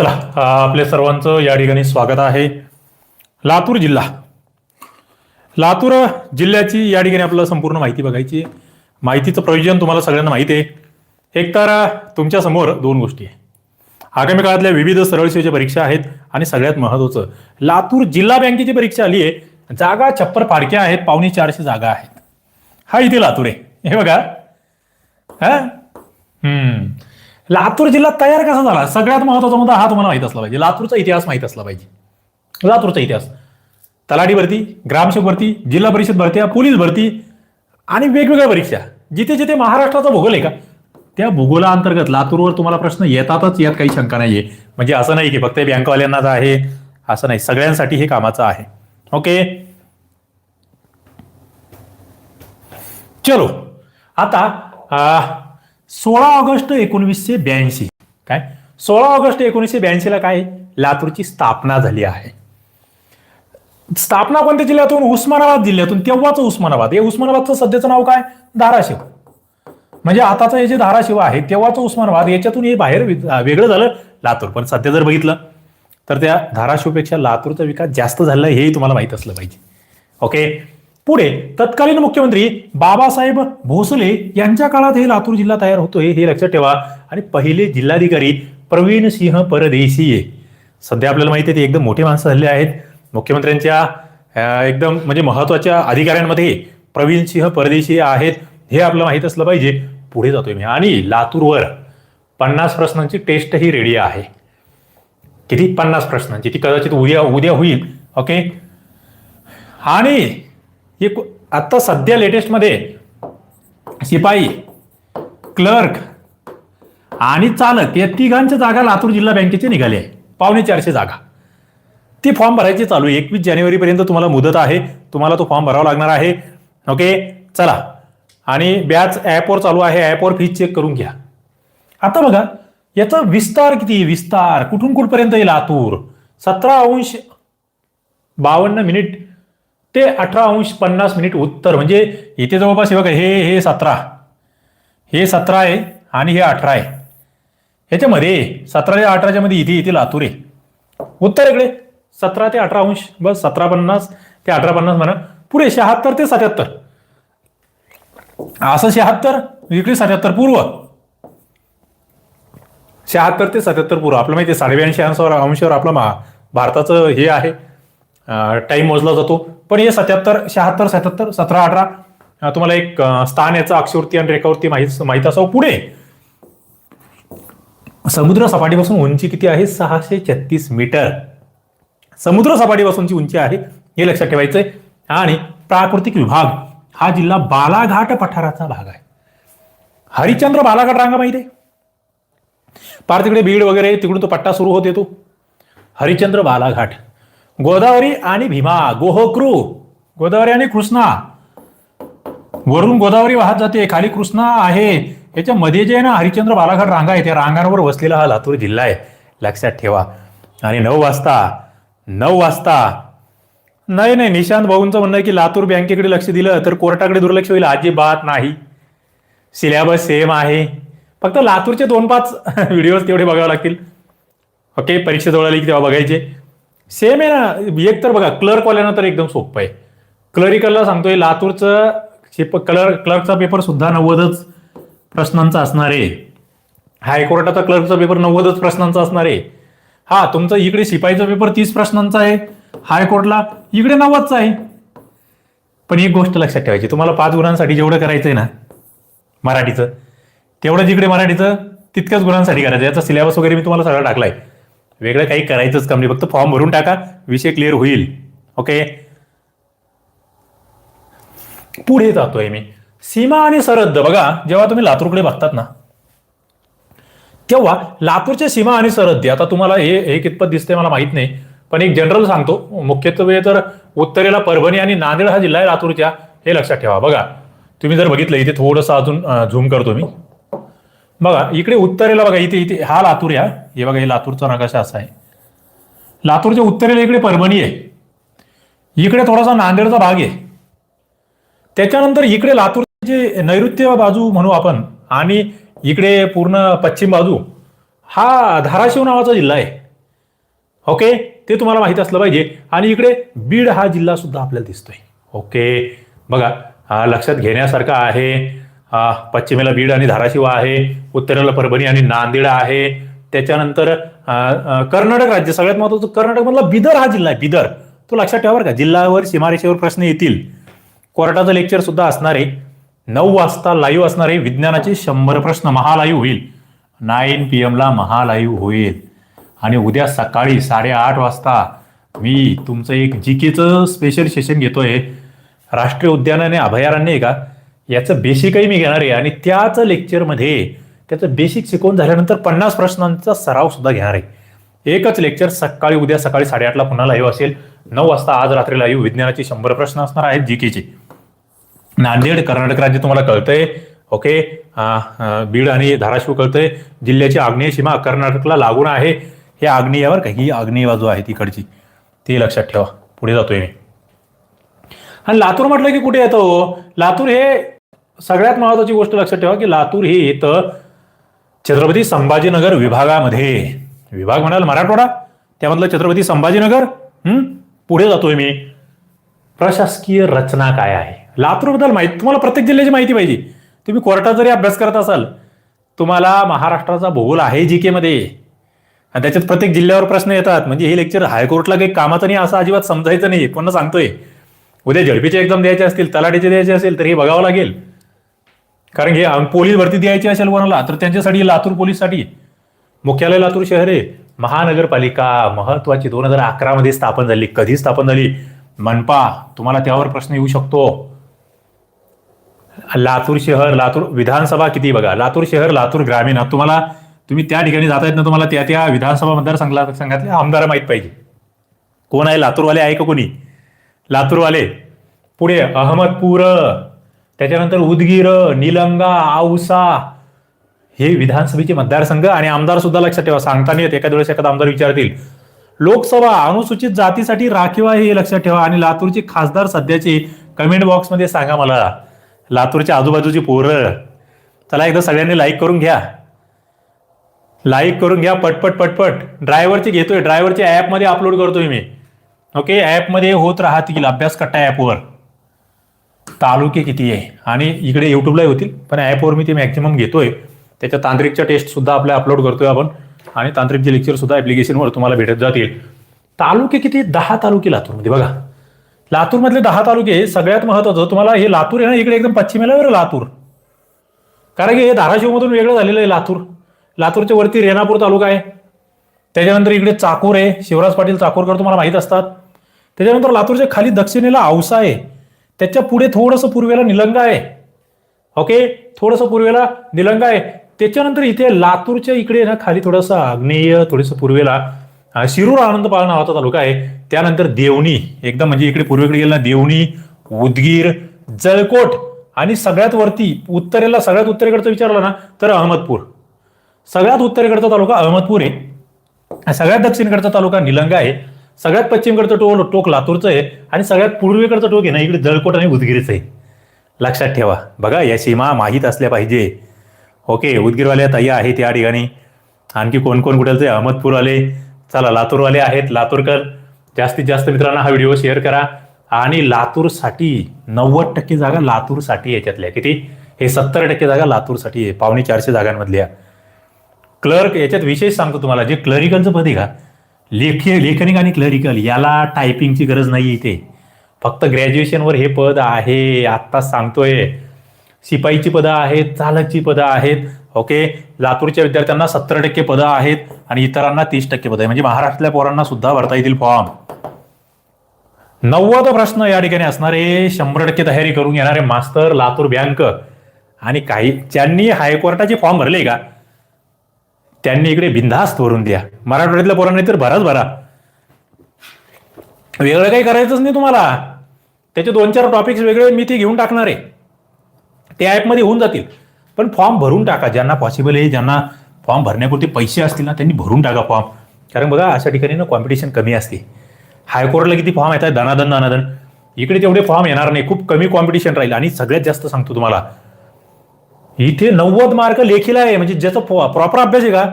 चला आपल्या सर्वांचं या ठिकाणी स्वागत आहे. लातूर जिल्हा. लातूर जिल्ह्याची या ठिकाणी आपल्याला संपूर्ण माहिती बघायची आहे. माहितीचं प्रयोजन तुम्हाला सगळ्यांना माहिती आहे. एक तर तुमच्यासमोर दोन गोष्टी आहे. आगामी काळातल्या विविध सरळ सेवेच्या परीक्षा आहेत आणि सगळ्यात महत्वाचं लातूर जिल्हा बँकेची परीक्षा आली आहे. जागा छप्पर फाडक्या आहेत पावणे चारशे जागा आहेत. हा इथे लातूर आहे. हे बघा. हा? हम्म. लातूर जिल्हा तयार कसा झाला? सगळ्यात महत्त्वाचा मुद्दा हा तुम्हाला माहीत असला पाहिजे. लातूरचा इतिहास माहीत असला पाहिजे. लातूरचा इतिहास. तलाठी भरती ग्रामसेवक भरती जिल्हा परिषद भरत्या पोलीस भरती आणि वेगवेगळ्या परीक्षा. जिथे जिथे महाराष्ट्राचा भूगोल आहे का? त्या भूगोलाअंतर्गत लातूरवर तुम्हाला प्रश्न येतातच यात काही शंका नाहीये. म्हणजे असं नाही की फक्त बँकवाल्यांनाच आहे असं नाही. सगळ्यांसाठी हे कामाचं आहे. ओके? चलो. आता सोळा ऑगस्ट एकोणवीसशे ब्याऐंशी. काय? सोळा ऑगस्ट एकोणीसशे ब्याऐंशीला काय? लातूरची स्थापना झाली आहे. स्थापना कोणत्या जिल्ह्यातून? उस्मानाबाद जिल्ह्यातून. तेव्हाच उस्मानाबाद. हे उस्मानाबादचं सध्याचं नाव काय? धाराशिव. म्हणजे आताचं हे जे धाराशिव आहे तेव्हाच उस्मानाबाद याच्यातून हे बाहेर वेगळं झालं लातूर. पण सध्या जर बघितलं तर त्या धाराशिवपेक्षा लातूरचा विकास जास्त झाला हेही तुम्हाला माहीत असलं पाहिजे. ओके? पुढे तत्कालीन मुख्यमंत्री बाबासाहेब भोसले यांच्या काळात हे लातूर जिल्हा तयार होतोय हे लक्षात ठेवा. आणि पहिले जिल्हाधिकारी प्रवीण सिंह परदेशी आहे सध्या आपल्याला माहिती आहे ते एकदम मोठे माणसं झाले आहेत. मुख्यमंत्र्यांच्या एकदम म्हणजे महत्त्वाच्या अधिकाऱ्यांमध्ये प्रवीण सिंह परदेशी आहेत हे आपलं माहीत असलं पाहिजे. पुढे जातोय मी. आणि लातूरवर पन्नास प्रश्नांची टेस्ट ही रेडी आहे. किती पन्नास प्रश्नांची? ती कदाचित उद्या उद्या होईल. ओके? आणि एक आता सध्या लेटेस्टमध्ये शिपाई क्लर्क आणि चालक या तिघांच्या जागा लातूर जिल्हा बँकेचे निघाले आहे. पावणे चारशे जागा. ती फॉर्म भरायची चालू एकवीस जानेवारीपर्यंत तुम्हाला मुदत आहे. तुम्हाला तो फॉर्म भरावा लागणार आहे. ओके चला. आणि बॅच ॲपवर चालू आहे. ॲपवर फीज चेक करून घ्या. आता बघा याचा विस्तार किती? विस्तार. कुठून कुठपर्यंत येईल लातूर? सतरा अंश बावन्न मिनिट ते अठरा अंश पन्नास मिनिट उत्तर म्हणजे इथे जवळपास हे बघा हे हे सतरा. हे सतरा आहे आणि हे अठरा आहे. ह्याच्यामध्ये सतरा ते अठराच्या मध्ये इथे इथे लातूर आहे. उत्तर इकडे. सतरा ते अठरा अंश बस सतरा पन्नास ते अठरा पन्नास म्हणा. पुढे शहात्तर ते सत्याहत्तर. असं शहात्तर इकडे सत्याहत्तर पूर्व. शहात्तर ते सत्याहत्तर पूर्व. आपलं माहिती आहे साडेब्याऐंशी अंशावर अंशावर आपलं मा भारताचं हे आहे. टाईम मोजला जातो. पण हे सत्याहत्तर शहात्तर सत्याहत्तर सतरा अठरा तुम्हाला एक स्थान याचं अक्षवृत्ती आणि रेखावरती माहीत माहीत असावं पुढे. समुद्र सपाटीपासून उंची किती आहे? सहाशे छत्तीस मीटर. समुद्र सपाटीपासूनची उंची आहे हे लक्षात ठेवायचंय. आणि प्राकृतिक विभाग हा जिल्हा बालाघाट पठाराचा भाग आहे. हरिश्चंद्र बालाघाट रांगा माहिती आहे? पार तिकडे बीड वगैरे तिकडून तो पट्टा सुरू होते तो हरिश्चंद्र बालाघाट. गोदावरी आणि भीमा गोहक्रू. गोदावरी आणि कृष्णा. वरून गोदावरी वाहत जाते. खाली कृष्णा आहे. याच्या मध्ये जे आहे ना हरिश्चंद्र बालाघाट रांगा आहे. त्या रांगांवर वसलेला हा लातूर जिल्हा आहे. लक्षात ठेवा. आणि नऊ वाजता नऊ वाजता. नाही नाही निशांत भाऊंचं म्हणणं आहे की लातूर बँकेकडे लक्ष दिलं तर कोर्टाकडे दुर्लक्ष होईल. अजिबात नाही. सिलेबस सेम आहे. फक्त लातूरचे दोन पाच व्हिडिओज तेवढे बघावे लागतील. ओके परीक्षा जवळ आली की तेव्हा बघायचे. सेम आहे ना एक तर बघा क्लर्कवाल्यांना तर एकदम सोपं आहे. क्लरिकलला सांगतोय लातूरचं क्लर्क क्लर्कचा पेपर सुद्धा नव्वदच प्रश्नांचा असणार आहे. हायकोर्टाचा क्लर्कचा पेपर नव्वदच प्रश्नांचा असणार आहे. हा तुमचा इकडे शिपाईचा पेपर तीस प्रश्नांचा आहे. हायकोर्टला इकडे नव्वदचा आहे. पण एक गोष्ट लक्षात ठेवायची तुम्हाला पाच गुणांसाठी जेवढं करायचं आहे ना मराठीचं तेवढं जिकडे मराठीचं तितक्याच गुणांसाठी करायचं. याचा सिलेबस वगैरे मी तुम्हाला सगळं टाकलाय. वेगळं काही करायचंच काम नाही. फक्त फॉर्म भरून टाका विषय क्लिअर होईल. ओके पुढे जातोय मी. सीमा आणि सरहद्द बघा जेव्हा तुम्ही लातूरकडे बघतात ना तेव्हा लातूरच्या सीमा आणि सरहद्दी आता तुम्हाला हे हे कितपत दिसते मला माहीत नाही पण एक जनरल सांगतो. मुख्यत्वे तर उत्तरेला परभणी आणि नांदेड हा जिल्हा आहे लातूरच्या हे लक्षात ठेवा. बघा तुम्ही जर बघितलं इथे थोडंसं अजून झूम करतो मी. बघा इकडे उत्तरेला बघा इथे इथे हा लातूर या. हे बघा हे लातूरचा नकाशा असा आहे. लातूरच्या उत्तरेला इकडे परभणी आहे. इकडे थोडासा नांदेडचा भाग आहे. त्याच्यानंतर इकडे लातूरचे नैऋत्य बाजू म्हणू आपण आणि इकडे पूर्ण पश्चिम बाजू हा धाराशिव नावाचा जिल्हा आहे. ओके? ते तुम्हाला माहीत असलं पाहिजे. आणि इकडे बीड हा जिल्हा सुद्धा आपल्याला दिसतोय. ओके? बघा हा लक्षात घेण्यासारखा आहे. पश्चिमेला बीड आणि धाराशिव आहे उत्तरेला परभणी आणि नांदेड आहे. त्याच्यानंतर कर्नाटक राज्य सगळ्यात महत्वाचं कर्नाटकमधला बिदर हा जिल्हा आहे बिदर. तो लक्षात ठेवा का? जिल्ह्यावर सीमारेषेवर प्रश्न येतील. कोर्टाचं लेक्चर सुद्धा असणार आहे नऊ वाजता लाईव्ह असणार आहे विज्ञानाचे शंभर प्रश्न महालाईव्ह होईल. नाईन पी एमला महालाईव्ह होईल. आणि उद्या सकाळी साडेआठ वाजता मी तुमचं एक जी केचं स्पेशल सेशन घेतोय. राष्ट्रीय उद्यान आणि अभयारण्य आहे का? याचं बेसिकही मी घेणार आहे. आणि त्याच लेक्चरमध्ये त्याचं बेसिक शिकवून झाल्यानंतर पन्नास प्रश्नांचा सराव सुद्धा घेणार आहे. एकच लेक्चर सकाळी उद्या सकाळी साडेआठला पुन्हा लाईव्ह असेल. नऊ वाजता आज रात्री लाईव्ह विज्ञानाचे शंभर प्रश्न असणार आहेत जी केचे नांदेड कर्नाटक राज्य तुम्हाला कळतंय. ओके बीड आणि धाराशिव कळतंय. जिल्ह्याची आग्नेय सीमा कर्नाटकला लागून आहे. हे आग्नेयावर काही ही आग्नेय बाजू आहे तिकडची ते लक्षात ठेवा. पुढे जातोय मी. आणि लातूर म्हटलं की कुठे येतो? लातूर हे सगळ्यात महत्वाची गोष्ट लक्षात ठेवा की लातूर हे येतं छत्रपती संभाजीनगर विभागामध्ये विभाग म्हणाल मराठवाडा त्यामधलं छत्रपती संभाजीनगर पुढे जातोय मी. प्रशासकीय रचना काय आहे? लातूरबद्दल माहिती तुम्हाला प्रत्येक जिल्ह्याची माहिती पाहिजे. तुम्ही कोर्टात जरी अभ्यास करत असाल तुम्हाला महाराष्ट्राचा भूगोल आहे जी केमध्ये. आणि त्याच्यात प्रत्येक जिल्ह्यावर प्रश्न येतात. म्हणजे हे लेक्चर हायकोर्टला काही कामाचं नाही असं अजिबात समजायचं नाही. पुन्हा सांगतोय? उद्या झडपीचे एक्झाम द्यायचे असतील तलाठीचे द्यायचे असेल तर हे बघावं लागेल. कारण हे पोलीस भरती द्यायची असेल कोणाला तर त्यांच्यासाठी लातूर पोलीससाठी. मुख्यालय लातूर शहर आहे. महानगरपालिका महत्वाची. दोन हजार अकरा मध्ये स्थापन झाली. कधी स्थापन झाली? मनपा तुम्हाला त्यावर प्रश्न येऊ शकतो. लातूर शहर लातूर विधानसभा किती बघा? लातूर शहर लातूर ग्रामीण. तुम्हाला तुम्ही त्या ठिकाणी जाता येत ना तुम्हाला त्या त्या विधानसभा मतदारसंघाला संघातले आमदार माहीत पाहिजे. कोण आहे? लातूरवाले आहे का कोणी? लातूरवाले. पुढे अहमदपूर. त्याच्यानंतर उदगीर निलंगा औसा हे विधानसभेचे मतदारसंघ आणि आमदार सुद्धा लक्षात ठेवा सांगताना येत एखाद्या वेळेस एखादा आमदार विचारतील. लोकसभा अनुसूचित जातीसाठी राखीव आहे हे लक्षात ठेवा आणि लातूरचे खासदार सध्याचे कमेंट बॉक्समध्ये सांगा मला. लातूरच्या आजूबाजूची पोरं. चला एकदा सगळ्यांनी लाईक करून घ्या. लाईक करून घ्या पटपट पटपट. ड्रायव्हरचे घेतोय ड्रायव्हरच्या ॲपमध्ये अपलोड करतोय मी. ओके ॲपमध्ये होत राहतील अभ्यास कट्टा ॲपवर तालुके किती आहे? आणि इकडे युट्यूबला होतील पण ॲपवर मी ते मॅक्झिमम घेतोय. त्याच्या तांत्रिकच्या टेस्टसुद्धा आपल्या अपलोड करतोय आपण. आणि तांत्रिकचे लेक्चरसुद्धा ॲप्लिकेशनवर तुम्हाला भेटत जातील. तालुके किती दहा तालुके लातूरमध्ये बघा. लातूरमधले दहा तालुके सगळ्यात महत्वाचं. तुम्हाला हे लातूर आहे ना इकडे एकदम पश्चिमेला बरं लातूर. कारण की हे धाराशिवमधून वेगळं झालेलं आहे लातूर. लातूरच्या वरती रेणापूर तालुका आहे. त्याच्यानंतर इकडे चाकूर आहे. शिवराज पाटील चाकूरकर तुम्हाला माहीत असतात. त्याच्यानंतर लातूरच्या खाली दक्षिणेला औसा आहे. त्याच्या पुढे थोडंसं पूर्वेला निलंगा आहे. ओके थोडंसं पूर्वेला निलंगा आहे. त्याच्यानंतर इथे लातूरच्या इकडे ना खाली थोडंसं आग्नेय थोडंसं पूर्वेला शिरूर आनंदपाळ नावाचा तालुका आहे. त्यानंतर देवणी एकदम म्हणजे इकडे पूर्वेकडे गेलं ना देवणी उदगीर जळकोट आणि सगळ्यात वरती उत्तरेला सगळ्यात उत्तरेकडचं विचारलं ना तर अहमदपूर. सगळ्यात उत्तरेकडचा तालुका अहमदपूर आहे. सगळ्यात दक्षिणकडचा तालुका निलंगा आहे. सगळ्यात पश्चिमकडचं टोक टोक लातूरचं आहे आणि सगळ्यात पूर्वेकडचं टोक आहे ना इकडे जळकोट आणि उदगीरचं आहे. लक्षात ठेवा. बघा या सीमा माहीत असल्या पाहिजे. ओके उदगीरवाल्या ताई आहेत या ठिकाणी. आणखी कोण कोण कुठे अहमदपूरवाले. चला लातूरवाले आहेत लातूरकर. जास्तीत जास्त मित्रांना हा व्हिडिओ शेअर करा. आणि लातूरसाठी नव्वद टक्के जागा लातूरसाठी याच्यातल्या. किती? हे सत्तर टक्के जागा लातूरसाठी आहे. पावणे चारशे जागांमधल्या. क्लर्क याच्यात विशेष सांगतो तुम्हाला जे क्लरिकलचं पद आहे का लेखी लेखनिक आणि क्लरिकल याला टायपिंगची गरज नाही इथे. फक्त ग्रॅज्युएशनवर हे पद आहे आत्ताच सांगतोय. शिपाईची पदं आहेत चालकची पदं आहेत ओके लातूरच्या विद्यार्थ्यांना सत्तर टक्के पदं आहेत आणि इतरांना तीस टक्के पदं आहे म्हणजे महाराष्ट्रातल्या पोरांना सुद्धा भरता येतील फॉर्म नव्वद प्रश्न या ठिकाणी असणारे शंभर टक्के तयारी करून येणारे मास्तर लातूर बँक आणि काही ज्यांनी हायकोर्टाचे फॉर्म भरले का त्यांनी इकडे बिनधास्त भरून द्या. मराठवाड्यातल्या पोरांनी तर भराच भरा. वेगळं काही करायचंच नाही तुम्हाला. त्याचे दोन चार टॉपिक्स वेगळे मी ते घेऊन टाकणार आहे. ते ॲपमध्ये होऊन जातील. पण फॉर्म भरून टाका. ज्यांना पॉसिबल आहे ज्यांना फॉर्म भरण्यापुरते पैसे असतील ना त्यांनी भरून टाका फॉर्म कारण बघा अशा ठिकाणी ना कॉम्पिटिशन कमी असते. हायकोर्टला किती फॉर्म येतात? दनादन दनादन. इकडे तेवढे फॉर्म येणार नाही. खूप कमी कॉम्पिटिशन राहील. आणि सगळ्यात जास्त सांगतो तुम्हाला. इथे नव्वद मार्क लेखीला आहे. म्हणजे ज्याचा प्रॉपर अभ्यास आहे का?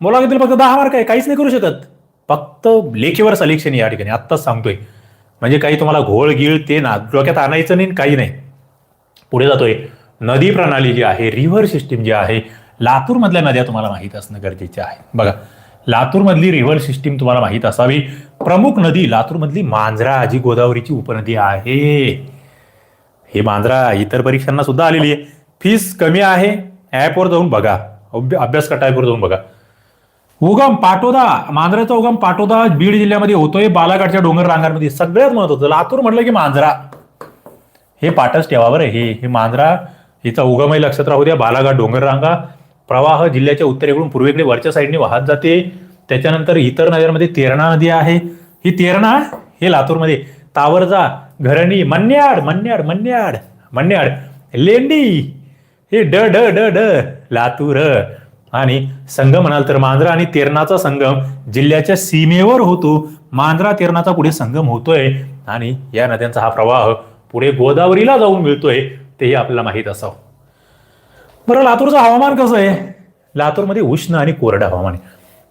मला फक्त दहा मार्क आहे. काहीच नाही करू शकत. फक्त लेखीवर सलेक्शन या ठिकाणी. आत्ताच सांगतोय. म्हणजे काही तुम्हाला घोळ गिळ ते ना डोक्यात आणायचं नाही काही नाही. पुढे जातोय. नदी प्रणाली जी आहे रिव्हर सिस्टीम जी आहे लातूरमधल्या नद्या तुम्हाला माहीत असणं गरजेचे आहे. बघा लातूरमधली रिव्हर सिस्टीम तुम्हाला माहीत असावी. प्रमुख नदी लातूरमधली मांजरा जी गोदावरीची उपनदी आहे. हे मांजरा इतर परीक्षांना सुद्धा आलेली आहे. फीस कमी आहे ॲपवर जाऊन बघा. अभ्य- अभ्यास कटा ॲपवर जाऊन बघा. उगम पाटोदा मांजराचा उगम पाटोदा बीड जिल्ह्यामध्ये होतोय बालाघाटच्या डोंगर रांगांमध्ये सगळ्यात महत्वाचं लातूर म्हटलं की मांजरा. हे पाठच ठेवा बरं हे हे मांजरा हिचा उगमही लक्षात राहू द्या बालाघाट डोंगर रांगा प्रवाह जिल्ह्याच्या उत्तरेकडून पूर्वेकडे वरच्या साईडने वाहत जाते. त्याच्यानंतर इतर नद्यांमध्ये तेरणा नदी आहे. ही तेरणा हे लातूरमध्ये. तावरजा घरणी मन्याड मन्याड मन्याड मन्याड लेंडी. हे ड ड ड ड लातूर. आणि संगम म्हणाल तर मांजरा आणि तेरणाचा संगम जिल्ह्याच्या सीमेवर होतो. मांजरा तेरणाचा पुढे संगम होतोय. आणि या नद्यांचा हा प्रवाह पुढे गोदावरीला जाऊन मिळतोय तेही आपल्याला माहीत असावं. बरं लातूरचं हवामान कसं आहे? लातूरमध्ये उष्ण आणि कोरडं हवामान आहे.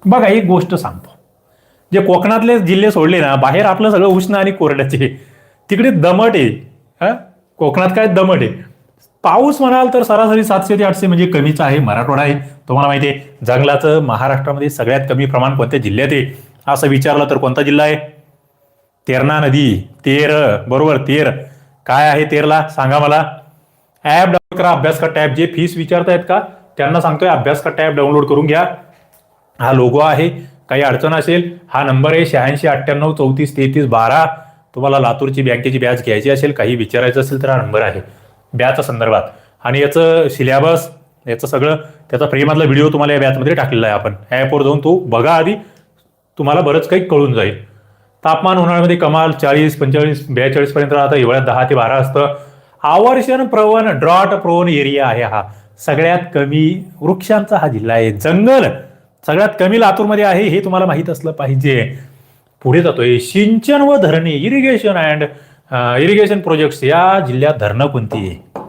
बघा एक गोष्ट सांगतो. जे कोकणातले जिल्हे सोडले ना बाहेर आपलं सगळं उष्ण आणि कोरड्याचे तिकडे दमट आहे. हा? कोकणात काय दमट आहे? पाऊस म्हणाल तर सरासरी सातशे ते आठशे म्हणजे कमीच आहे मराठवाडा आहे. तुम्हाला माहिती आहे जंगलाचं महाराष्ट्रामध्ये सगळ्यात कमी प्रमाण कोणत्या जिल्ह्यात आहे? असं विचारलं तर कोणता जिल्हा आहे? तेरणा नदी तेर बरोबर तेर. काय आहे तेरला? सांगा मला. ॲप डाउनलोड करा अभ्यास का टॅब जे फीस विचारतायत का त्यांना सांगतोय अभ्यास का टॅब डाउनलोड करून घ्या. हा लोगो आहे काही अडचण असेल हा नंबर आहे शहाऐंशी अठ्ठ्याण्णव चौतीस तेहतीस बारा. तुम्हाला लातूरची बँकेची बॅच घ्यायची असेल काही विचारायचं असेल तर हा नंबर आहे. बॅचच्या संदर्भात. आणि याचं सिलेबस याचं सगळं त्याचा फ्रीमधला व्हिडिओ तुम्हाला या बॅचमध्ये टाकलेला आहे आपण. ॲपवर जाऊन तो बघा आधी तुम्हाला बरंच काही कळून जाईल. तापमान उन्हाळ्यामध्ये कमाल चाळीस पंचेचाळीस बेचाळीसपर्यंत राहतं हिवाळ्यात दहा ते बारा असतं. आवर्षण प्रवण ड्रॉट प्रोन एरिया आहे हा. सगळ्यात कमी वृक्षांचा हा जिल्हा आहे. जंगल सगळ्यात कमी लातूरमध्ये आहे हे तुम्हाला माहीत असलं पाहिजे. पुढे जातोय सिंचन व धरणे इरिगेशन अँड इरिगेशन प्रोजेक्ट्स या जिल्ह्यात धरणं कोणती आहे?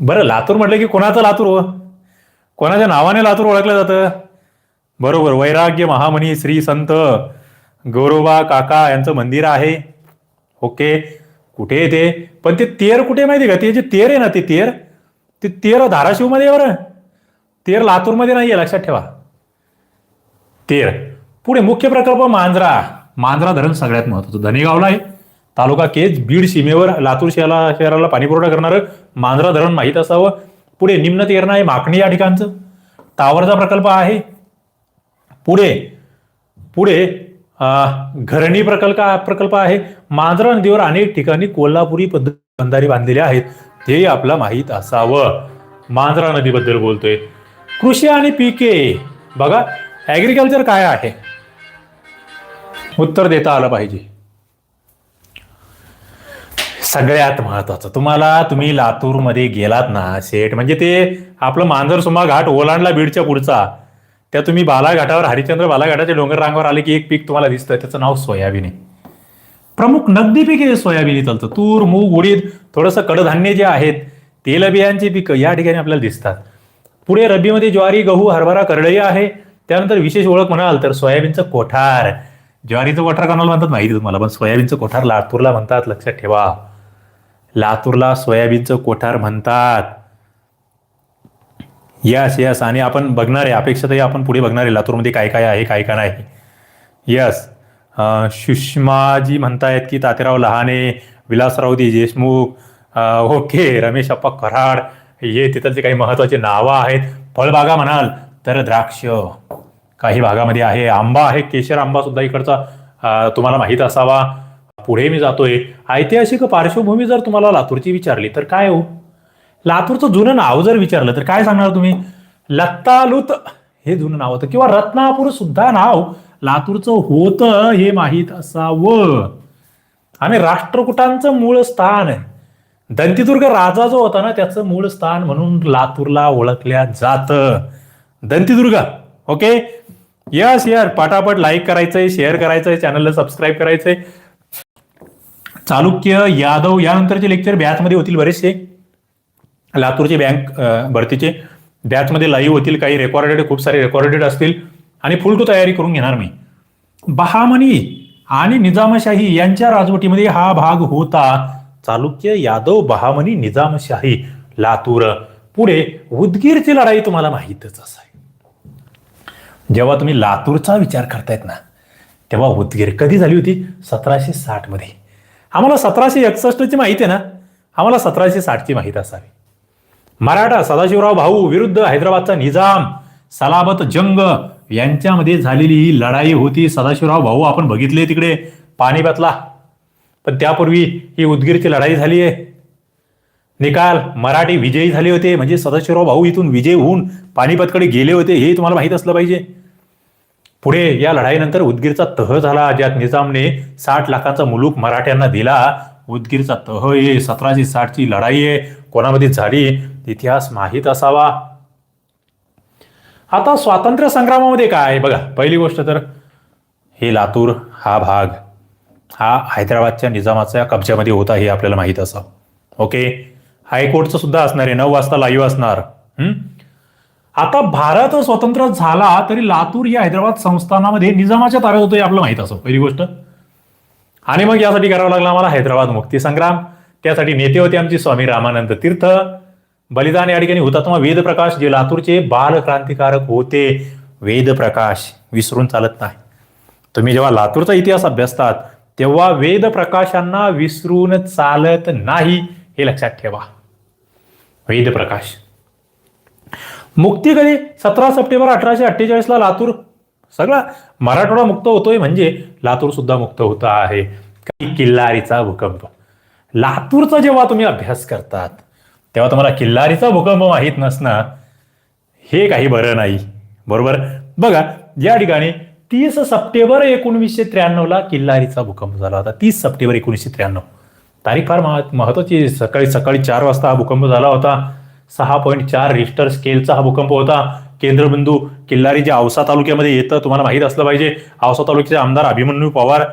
बरं लातूर म्हटलं की कोणाचं लातूर हो? कोणाच्या नावाने लातूर ओळखलं जातं? बरोबर वैराग्य महामनी श्री संत गौरोबा काका यांचं मंदिर आहे. ओके कुठे आहे ते? पण ते तेर कुठे माहिती का? ते जे तेर आहे ना ते तेर ते तेर धाराशिवमध्ये बरं. तेर लातूरमध्ये नाही आहे लक्षात ठेवा. तेर. पुढे मुख्य प्रकल्प मांजरा. मांजरा धरण सगळ्यात महत्वाचं. धनेगावला आहे. तालुका केज बीड सीमेवर लातूर शहराला शहराला पाणीपुरवठा करणारं मांजरा धरण माहीत असावं. पुढे निम्न तेरणा आहे माकणी या ठिकाणचं. तावरचा प्रकल्प आहे. पुढे पुढे घरणी प्रकल्प प्रकल्प आहे. मांजरा नदीवर अनेक ठिकाणी कोल्हापुरी पद्धत बंधारी बांधलेले आहेत. ते आपला माहीत असावं. मांजरा नदीबद्दल बोलतोय. कृषी आणि पिके बघा ऍग्रिकल्चर काय आहे? उत्तर देता आलं पाहिजे. सगळ्यात महत्वाचं. तुम्हाला तुम्ही लातूरमध्ये गेलात ना शेठ म्हणजे ते आपलं मांजरसुमा घाट ओलांडला बीडच्या पुढचा. त्या तुम्ही बालाघाटावर हरिश्चंद्र बालाघाटाच्या डोंगर रांगावर आले की एक पीक तुम्हाला दिसतं त्याचं नाव सोयाबीन आहे. प्रमुख नगदी पिके हे सोयाबीन चालतं तूर मूग उडीद थोडंसं कडधान्य जे आहेत तेलबियांची पिकं या ठिकाणी आपल्याला दिसतात. पुढे रब्बीमध्ये ज्वारी गहू हरभरा करडई आहे. त्यानंतर विशेष ओळख म्हणाल तर सोयाबीनचं कोठार. ज्वारीचं कोठार कोणाला म्हणतात माहिती तुम्हाला? पण सोयाबीनचं कोठार लातूरला म्हणतात लक्षात ठेवा. लातूरला सोयाबीनचं कोठार म्हणतात. यस यस आणि आपण बघणार आहे अपेक्षातही आपण पुढे बघणार आहे लातूरमध्ये काय काय आहे काय काय नाही. यस सुषमाजी म्हणतायत की तात्याराव लहाने विलासरावदी देशमुख ओके रमेश अप्पा कराड हे तिथलचे काही महत्त्वाचे नावं आहेत. फळबागा म्हणाल तर द्राक्ष. काही भागामध्ये आहे आंबा आहे केशर आंबा सुद्धा इकडचा तुम्हाला माहीत असावा. पुढे मी जातोय. ऐतिहासिक पार्श्वभूमी जर तुम्हाला लातूरची विचारली तर काय हो? लातूरचं जुनं नाव जर विचारलं तर काय सांगणार तुम्ही? लत्तालुत हे जुनं नाव होतं. किंवा रत्नापूर सुद्धा नाव लातूरचं होतं हे माहीत असावं. आणि राष्ट्रकुटांचं मूळ स्थान दंतीदुर्ग राजा जो होता ना त्याचं मूळ स्थान म्हणून लातूरला ओळखल्या जातं. दंतीदुर्ग ओके? यस यार पटापट लाईक करायचंय शेअर करायचंय चॅनलला सबस्क्राईब करायचंय. चालुक्य यादव यानंतरचे लेक्चर बॅचमध्ये होतील बरेचसे. लातूरचे बँक भरतीचे. बॅचमध्ये लाईव्ह होतील काही रेकॉर्डेड खूप सारे रेकॉर्डेड असतील. आणि फुल टू तयारी करून घेणार मी. बहामनी आणि निजामशाही यांच्या राजवटीमध्ये हा भाग होता. चालुक्य यादव बहामनी निजामशाही लातूर. पुढे उदगीरची लढाई तुम्हाला माहीतच असाय जेव्हा तुम्ही लातूरचा विचार करतायत ना तेव्हा उदगीर कधी झाली होती? सतराशे साठमध्ये. आम्हाला सतराशे एकसष्टची माहिती आहे ना? आम्हाला सतराशे साठची माहीत असावी. मराठा सदाशिवराव भाऊ विरुद्ध हैदराबादचा निजाम सलाबत जंग यांच्यामध्ये झालेली ही लढाई होती. सदाशिवराव भाऊ आपण बघितले तिकडे पानिपतला पण त्यापूर्वी ही उदगीरची लढाई झाली आहे. निकाल मराठी विजयी झाले होते. म्हणजे सदाशिवराव भाऊ इथून विजय होऊन पानिपतकडे गेले होते. हे तुम्हाला माहीत असलं पाहिजे. पुढे या लढाईनंतर उदगीरचा तह झाला ज्यात निजामने साठ लाखांचा मुलूक मराठ्यांना दिला. उदगीरचा तह ये सतराशे साठची लढाई आहे. कोणामध्ये झाली? इतिहास माहीत असावा. आता स्वातंत्र्य संग्रामामध्ये काय? बघा पहिली गोष्ट तर हे लातूर हा भाग. हा हैदराबादच्या निजामाच्या कब्जामध्ये होता हे आपल्याला माहीत असावं. ओके? हायकोर्टचं सुद्धा असणार आहे. नऊ वाजता लाईव्ह असणार. आता भारत स्वतंत्र झाला तरी लातूर या हैदराबाद संस्थानामध्ये निजामाच्या ताब्यात होतं हे आपलं माहीत असं पहिली गोष्ट. आणि मग यासाठी करावं लागलं आम्हाला हैदराबाद मुक्ती संग्राम. त्यासाठी नेते होते आमचे स्वामी रामानंद तीर्थ. बलिदान या ठिकाणी हुतात्मा वेदप्रकाश जे लातूरचे बाल क्रांतिकारक होते. वेदप्रकाश विसरून चालत नाही. तुम्ही जेव्हा लातूरचा इतिहास अभ्यासतात तेव्हा वेदप्रकाशांना विसरून चालत नाही हे लक्षात ठेवा. वेदप्रकाश. मुक्ती कधी? सतरा सप्टेंबर अठराशे अठ्ठेचाळीसला लातूर. सगळा मराठवाडा मुक्त होतोय म्हणजे लातूर सुद्धा मुक्त होत आहे. काही किल्लारीचा भूकंप. लातूरचा जेव्हा तुम्ही अभ्यास करतात तेव्हा तुम्हाला किल्लारीचा भूकंप माहीत नसणं हे काही बरं नाही. बरोबर? बघा या ठिकाणी तीस सप्टेंबर एकोणवीसशे त्र्याण्णवला किल्लारीचा भूकंप झाला होता. तीस सप्टेंबर एकोणीसशे त्र्याण्णव. तारीख फार मह- महत्वाची सकाळी सकाळी चार वाजता हा भूकंप झाला होता. सहा पॉईंट चार रिस्टर स्केलचा हा भूकंप होता. केंद्रबिंदू किल्लारी जे औसा तालुक्यामध्ये येतं तुम्हाला माहीत असलं पाहिजे. औसा तालुक्याचे आमदार अभिमन्यू पवार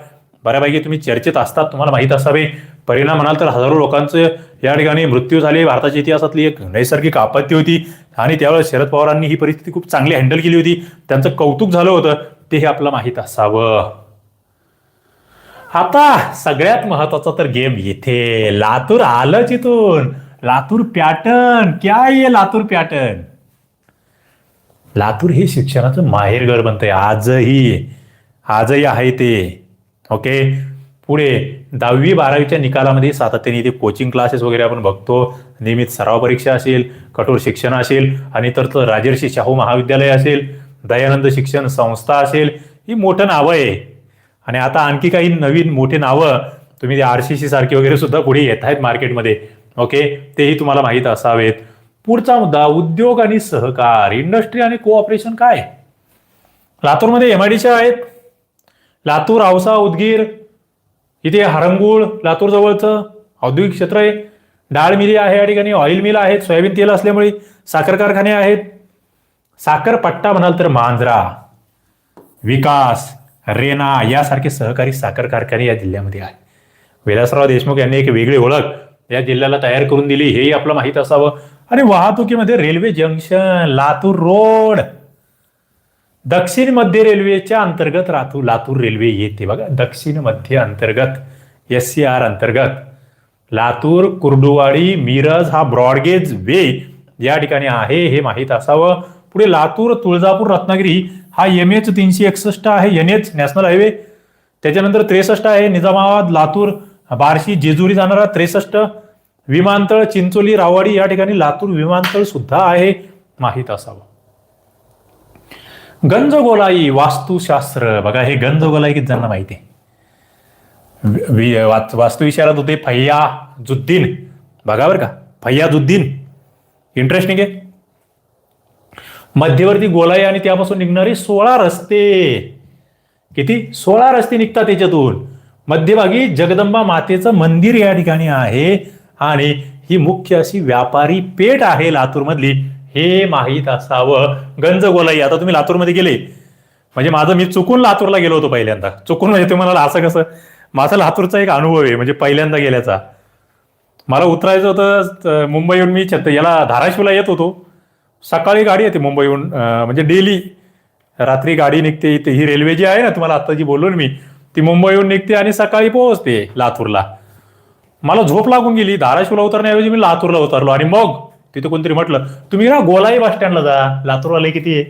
बऱ्यापैकी तुम्ही चर्चेत असतात तुम्हाला माहीत असावे. परिणाम म्हणाल तर हजारो लोकांचे या ठिकाणी मृत्यू झाले. भारताच्या इतिहासातली एक नैसर्गिक आपत्ती होती आणि त्यावेळेस शरद पवारांनी ही परिस्थिती खूप चांगली हँडल केली होती. त्यांचं कौतुक झालं होतं. ते हे आपलं माहीत असावं. आता सगळ्यात महत्त्वाचा तर गेम येथे लातूर आलं इथून लातूर पॅटर्न क्या आहे लातूर पॅटर्न लातूर हे शिक्षणाचं माहेरघर बनतंय. आजही आजही आहे ते. ओके पुढे दहावी बारावीच्या निकालामध्ये सातत्याने इथे कोचिंग क्लासेस वगैरे आपण बघतो. नियमित सराव परीक्षा असेल कठोर शिक्षण असेल आणि तर तर राजर्षी शाहू महाविद्यालय असेल दयानंद शिक्षण संस्था असेल ही मोठं नावं आहे. आणि आता आणखी काही नवीन मोठे नावं तुम्ही ते आर सी सी सारखी वगैरे सुद्धा पुढे येत आहेत मार्केटमध्ये ओके? तेही तुम्हाला माहीत असावेत. पुढचा मुद्दा उद्योग आणि सहकार इंडस्ट्री आणि कोऑपरेशन काय? लातूरमध्ये एम आय डीच्या आहेत. लातूर औसा उदगीर इथे हरंगुळ लातूर जवळचं औद्योगिक क्षेत्र आहे. डाळ मिली आहे या ठिकाणी ऑइल मिल आहेत सोयाबीन तेल असल्यामुळे साखर कारखाने आहेत. साखर पट्टा म्हणाल तर मांजरा विकास रेना यासारखे सहकारी साखर कारखाने या जिल्ह्यामध्ये आहे विलासराव देशमुख यांनी एक वेगळी ओळख या जिल्ह्याला तयार करून दिली हेही आपलं माहीत असावं. आणि वाहतुकीमध्ये रेल्वे जंक्शन लातूर रोड. दक्षिण मध्य रेल्वेच्या अंतर्गत रातू लातूर रेल्वे येते बघा. दक्षिण मध्य अंतर्गत एस सी आर अंतर्गत. लातूर कुर्डुवाडी मिरज हा ब्रॉडगेज वे या ठिकाणी आहे हे माहीत असावं. पुढे लातूर तुळजापूर रत्नागिरी हा एम एच तीनशे एकसष्ट आहे एन एच नॅशनल हायवे. त्याच्यानंतर त्रेसष्ट आहे निजामाबाद लातूर बार्शी जेजुरी जाणारा त्रेसष्ट. विमानतळ चिंचोली रावाडी या ठिकाणी लातूर विमानतळ सुद्धा आहे माहीत असावं. गंजगोलाई वास्तुशास्त्र. बघा हे गंजगोलाई किती ज्यांना माहिती आहे? वि- वि- होते फैयाजुद्दीन. बघा बरं का फैयाजुद्दीन. इंटरेस्टिंग आहे. मध्यवर्ती गोलाई आणि त्यापासून निघणारे सोळा रस्ते. किती? सोळा रस्ते निघतात त्याच्यातून मध्यभागी जगदंबा मातेचं मंदिर या ठिकाणी आहे. आणि ही मुख्य अशी व्यापारी पेठ आहे लातूरमधली. हे माहीत असावं. गंजगोलाई आता तुम्ही लातूरमध्ये गेले. म्हणजे माझं मी चुकून लातूरला गेलो होतो पहिल्यांदा. चुकून म्हणजे तुम्हाला असं कसं माझा लातूरचा एक अनुभव आहे म्हणजे पहिल्यांदा गेल्याचा. मला उतरायचं होतं मुंबईहून मी छत याला धाराशिवला येत होतो. सकाळी गाडी येते मुंबईहून म्हणजे डेली. रात्री गाडी निघते ही रेल्वे जी आहे ना तुम्हाला आता जी बोललो ना मी ती मुंबईहून निघते आणि सकाळी पोहोचते लातूरला. मला झोप लागून गेली. धाराशिवला उतरण्याऐवजी मी लातूरला उतरलो आणि मग तिथे कोणतरी म्हटलं तुम्ही ना गोलाई बस स्टँडला जा. लातूरवाले किती आहे?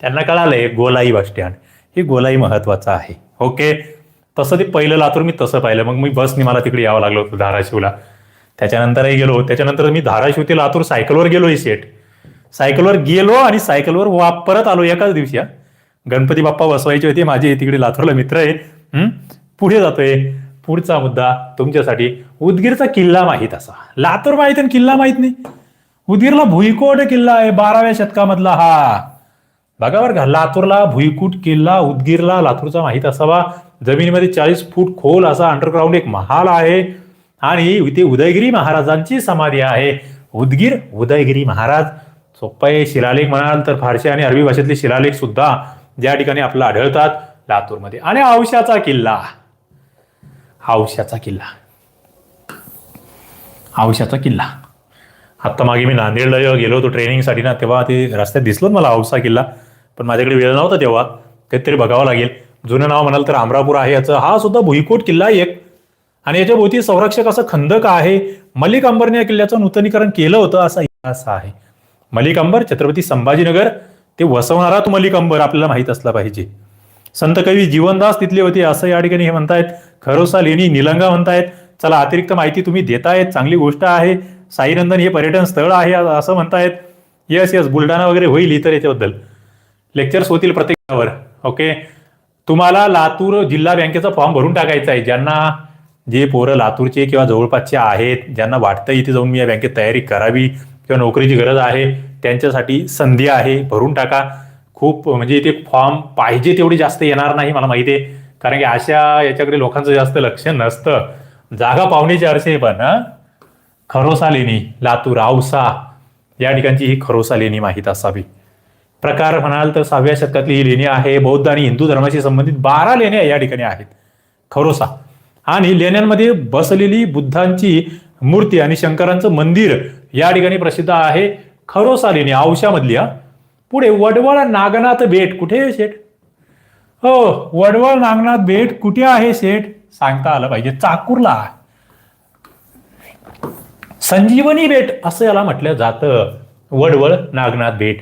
त्यांना कळालंय गोलाई बस स्टँड. हे गोलाई महत्वाचं आहे. ओके? तसं ते पहिलं लातूर मी तसं पाहिलं. मग मी बसनी मला तिकडे यावं लागलं होतं धाराशिवला. त्याच्यानंतरही गेलो. त्याच्यानंतर मी धाराशिव ते लातूर सायकलवर गेलो ही सेट. सायकलवर गेलो आणि सायकलवर वा- परत आलो एकाच दिवशी गणपती बाप्पा बसवायचे होते. माझे तिकडे लातूरला मित्र आहे. पुढे जातोय. पुढचा मुद्दा तुमच्यासाठी. उदगीरचा किल्ला माहीत असा. लातूर माहीत आणि किल्ला माहीत नाही. उदगीरला भुईकोट किल्ला आहे बाराव्या शतकामधला हा. बघा बरं का लातूरला भुईकूट किल्ला उदगीरला लातूरचा माहीत असावा. जमिनीमध्ये चाळीस फूट खोल असा अंडरग्राऊंड एक महाल आहे. आणि इथे उदयगिरी महाराजांची समाधी आहे. उदगीर उदयगिरी महाराज. सोप्पा शिलालेख म्हणाल तर फारसी आणि अरबी भाषेतले शिलालेख सुद्धा ज्या ठिकाणी आपल्याला आढळतात लातूरमध्ये. आणि औशाचा किल्ला. आवश्याचा किल्ला. आवश्याचा किल्ला. आत्ता मागे मी नांदेडला जेव्हा गेलो होतो ट्रेनिंगसाठी ना तेव्हा ते रस्त्यात दिसलो मला औसा किल्ला पण माझ्याकडे वेळ नव्हता तेव्हा. काहीतरी बघावं लागेल. जुनं नाव म्हणाल तर आमरापूर आहे याचं. हा सुद्धा भुईकोट किल्ला एक. आणि याच्या भोवती संरक्षक असं खंदक आहे. मलिक अंबरने या किल्ल्याचं नूतनीकरण केलं होतं असा इतिहास आहे. मलिक अंबर छत्रपती संभाजीनगर ते वसवणारा तो मलिक अंबर आपल्याला माहीत असला पाहिजे. संत कवी जीवनदास तिथले होते असं या ठिकाणी हे म्हणतायत. खरोसा लेणी निलंगा म्हणतायत. चला अतिरिक्त माहिती तुम्ही देतायत. चांगली गोष्ट आहे. साईनंदन हे पर्यटन स्थळ आहे असं म्हणतायत. येस येस बुलढाणा वगैरे होईल इतर याच्याबद्दल. लेक्चर्स होतील प्रत्येकावर. ओके तुम्हाला लातूर जिल्हा बँकेचा फॉर्म भरून टाकायचा आहे. ज्यांना जे पोरं लातूरचे किंवा जवळपासचे आहेत ज्यांना वाटतं इथे जाऊन मी या बँकेत तयारी करावी किंवा नोकरीची गरज आहे त्यांच्यासाठी संधी आहे भरून टाका. खूप म्हणजे इथे फॉर्म पाहिजे तेवढी जास्त येणार नाही मला माहिती आहे. कारण की अशा याच्याकडे लोकांचं जास्त लक्ष नसतं. जागा पाहुण्याची अरसे पण खरोसा लेणी लातूर औसा या ठिकाणची ही खरोसा लेणी माहीत असावी. प्रकार म्हणाल तर सहाव्या शतकातली ही लेणी आहे बौद्ध आणि हिंदू धर्माशी संबंधित बारा लेण्या या ठिकाणी आहेत. खरोसा. आणि लेण्यांमध्ये बसलेली बुद्धांची मूर्ती आणि शंकरांचं मंदिर या ठिकाणी प्रसिद्ध आहे. खरोसा लेणी औशामधली हा? पुढे वडवळ नागनाथ बेट कुठे शेठ? हो वडवळ नागनाथ बेट कुठे आहे शेठ सांगता आलं पाहिजे. चाकूरला संजीवनी बेट असं याला म्हटलं जातं. वडवळ नागनाथ बेट.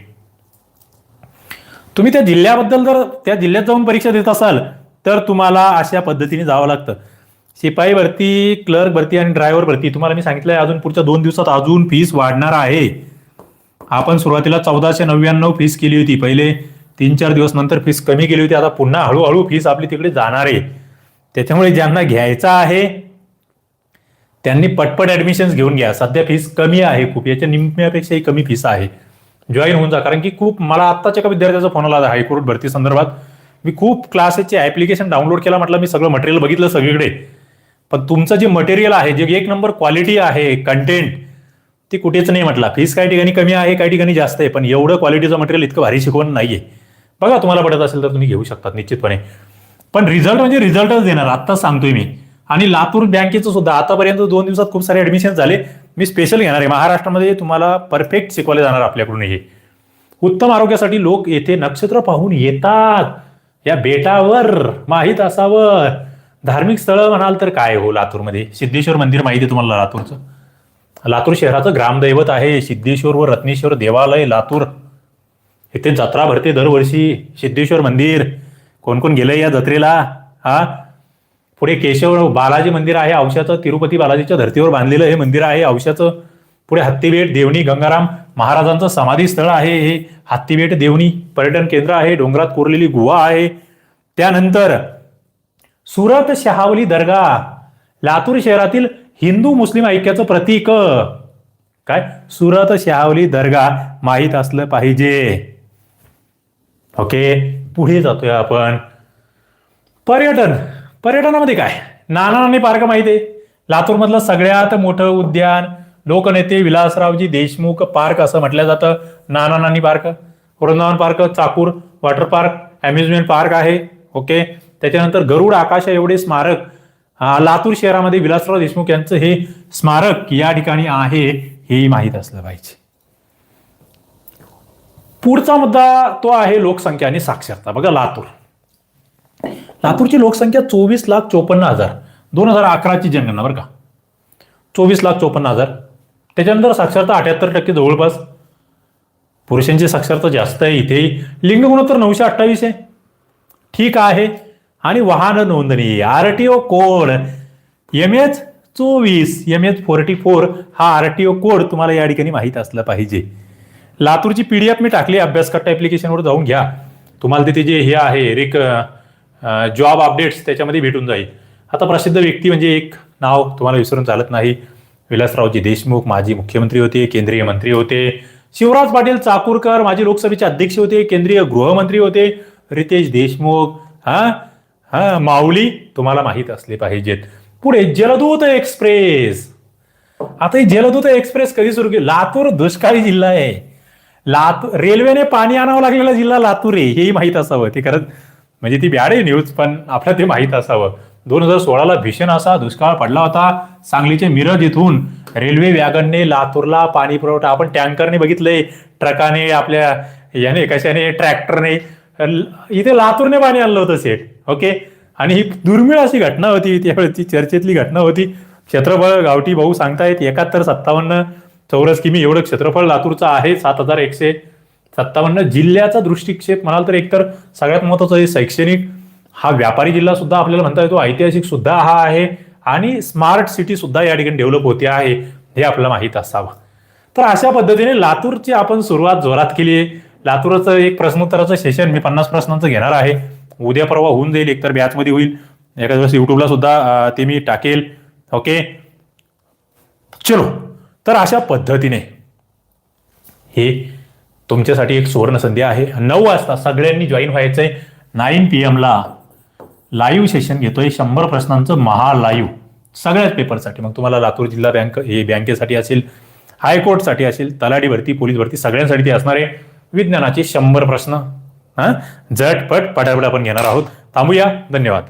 तुम्ही त्या जिल्ह्याबद्दल जर त्या जिल्ह्यात जाऊन परीक्षा देत असाल तर तुम्हाला अशा पद्धतीने जावं लागतं. शिपाई भरती क्लर्क भरती आणि ड्रायव्हर भरती तुम्हाला मी सांगितलंय अजून पुढच्या दोन दिवसात अजून फीस वाढणार आहे. आपण सुरुवातीला चौदाशे नव्याण्णव फीस केली होती पहिले. तीन चार दिवस नंतर फीस कमी केली होती. आता पुन्हा हळूहळू फीस आपली तिकडे जाणार आहे. त्याच्यामुळे ज्यांना घ्यायचा आहे त्यांनी पटपट ऍडमिशन्स घेऊन घ्या. सध्या फीस कमी आहे खूप. याच्या निम्म्यापेक्षाही कमी फीस आहे. जॉईन होऊन जा. कारण की खूप मला आत्ताच्या एका विद्यार्थ्याचा फोन आला हायकोर्ट भरती संदर्भात. मी खूप क्लासेसचे ऍप्लिकेशन डाउनलोड केला म्हटलं मी सगळं मटेरियल बघितलं सगळीकडे. पण तुमचं जे मटेरियल आहे जे एक नंबर क्वालिटी आहे कंटेंट ती कुठेच नाही म्हटला. फीस काही ठिकाणी कमी आहे काही ठिकाणी जास्त आहे. पण एवढं क्वालिटीचं मटेरियल इतकं भारी शिकवण नाहीये. बघा तुम्हाला पडत असेल तर तुम्ही घेऊ शकतात निश्चितपणे. पण रिझल्ट म्हणजे रिझल्टच देणार आत्ताच सांगतोय मी. आणि लातूर बँकेचं सुद्धा आतापर्यंत दोन दिवसात खूप सारे ऍडमिशन झाले. मी स्पेशल घेणार आहे. महाराष्ट्रामध्ये तुम्हाला परफेक्ट शिकवले जाणार आपल्याकडून हे. उत्तम आरोग्यासाठी लोक येथे नक्षत्र पाहून येतात. या बेटावर माहीत असावं. धार्मिक स्थळं म्हणाल तर काय हो लातूरमध्ये? सिद्धेश्वर मंदिर माहिती आहे तुम्हाला लातूरचं? लातूर शहराचं ग्रामदैवत आहे. सिद्धेश्वर व रत्नेश्वर देवालय लातूर. इथे जत्रा भरते दरवर्षी सिद्धेश्वर मंदिर. कोण कोण गेलंय या जत्रेला? हा? पुढे केशव बालाजी मंदिर आहे औशाचं तिरुपती बालाजीच्या धर्तीवर बांधलेलं हे मंदिर आहे औशाचं. पुढे हत्तीबेट देवणी गंगाराम महाराजांचं समाधी स्थळ आहे हे. हत्तीबेट देवणी पर्यटन केंद्र आहे डोंगरात कोरलेली गुहा आहे. त्यानंतर सुरत शहावली दर्गा. लातूर शहरातील हिंदू मुस्लिम ऐक्याचं प्रतीक. काय? सुरत शहावली दर्गा. माहीत असलं पाहिजे. ओके? पुढे जातोय आपण. पर्यटन. पर्यटनामध्ये काय? नाना नानी पार्क माहिती आहे? लातूरमधलं सगळ्यात मोठं उद्यान लोकनेते विलासरावजी देशमुख पार्क असं म्हटलं जातं. Nana Nani park Vrindavan park Chakur water park amusement park आहे. ओके? त्याच्यानंतर गरुड आकाश एवढे स्मारक लातूर शहरामध्ये विलासराव देशमुख यांचं हे स्मारक या ठिकाणी आहे हे माहीत असलं पाहिजे. पुढचा मुद्दा तो आहे लोकसंख्या आणि साक्षरता. बघा लातूर. लातूरची लोकसंख्या चोवीस लाख चोपन्न हजार. दोन हजार अकराची जनगणना बरं का. चोवीस लाख चोपन्न हजार. त्याच्यानंतर साक्षरता अठ्याहत्तर टक्के जवळपास. पुरुषांची साक्षरता जास्त आहे इथेही लिंग गुणोत्तर नऊशे अठ्ठावीस आहे. ठीक आहे. आणि वाहन नोंदणी. R T O code. M H चोवीस. M H forty four. हा आर टी ओ कोड तुम्हाला या ठिकाणी माहीत असलं पाहिजे. लातूरची पी डी एफ मी टाकली अभ्यासकट्टा ॲप्लिकेशनवर जाऊन घ्या. तुम्हाला तिथे जे हे आहे एक जॉब अपडेट्स त्याच्यामध्ये भेटून जाईल. आता प्रसिद्ध व्यक्ती म्हणजे एक नाव तुम्हाला विसरून चालत नाही. विलासरावजी देशमुख माजी मुख्यमंत्री होते केंद्रीय मंत्री होते. शिवराज पाटील चाकूरकर माजी लोकसभेचे अध्यक्ष होते केंद्रीय गृहमंत्री होते. रितेश देशमुख हा? हा माऊली तुम्हाला माहीत असले पाहिजेत. पुढे जलदूत एक्सप्रेस. आता ही जलदूत एक्सप्रेस कधी सुरू केली? लातूर दुष्काळी जिल्हा आहे. लातूर रेल्वेने पाणी आणावं लागलेला जिल्हा लातूर आहे हेही माहीत असावं. ते खरंच म्हणजे ती ब्याड आहे न्यूज पण आपल्याला ते माहीत असावं. दोन हजार सोळाला भीषण असा दुष्काळ पडला होता. सांगलीचे मिरज इथून रेल्वे वॅगनने लातूरला पाणी पुरवठा. आपण टँकरने बघितलंय ट्रकाने आपल्या याने कशाने ट्रॅक्टरने. इथे लातूरने पाणी आणलं होतं सेट ओके? आणि ही दुर्मिळ अशी घटना होती त्यावेळेची चर्चेतली घटना होती. क्षेत्रफळ गावठी भाऊ सांगतायत एकाहत्तर सत्तावन्न चौरस किमी एवढं क्षेत्रफळ लातूरचं आहे सात हजार एकशे सत्तावन्न. जिल्ह्याचा दृष्टिक्षेप म्हणाल तर एकतर सगळ्यात महत्वाचं हे शैक्षणिक हा व्यापारी जिल्हा सुद्धा आपल्याला म्हणता येतो ऐतिहासिक सुद्धा हा आहे आणि स्मार्ट सिटी सुद्धा या ठिकाणी डेव्हलप होते आहे हे आपल्याला माहीत असावं. तर अशा पद्धतीने लातूरची आपण सुरुवात जोरात केली आहे. लातूरचं एक प्रश्नोत्तराचं सेशन मी पन्नास प्रश्नांचं घेणार आहे. उद्या परवा होऊन जाईल एकतर बॅचमध्ये होईल. एखाद्या वेळेस युट्यूबला सुद्धा ते मी टाकेल. ओके? चलो. तर अशा पद्धतीने हे तुमच्यासाठी एक सुवर्ण संधी आहे. नऊ वाजता सगळ्यांनी जॉईन व्हायचं आहे नाईन पी एमला लाईव्ह सेशन घेतोय. शंभर प्रश्नांचं महा लाईव्ह सगळ्याच पेपरसाठी. मग तुम्हाला लातूर जिल्हा बँक हे बँकेसाठी असेल हायकोर्टसाठी असेल तलाठी भरती पोलीस भरती सगळ्यांसाठी ते असणार आहे. विज्ञानाचे शंभर प्रश्न हां? झटपट पटापट आपण घेणार आहोत. थांबूया. धन्यवाद.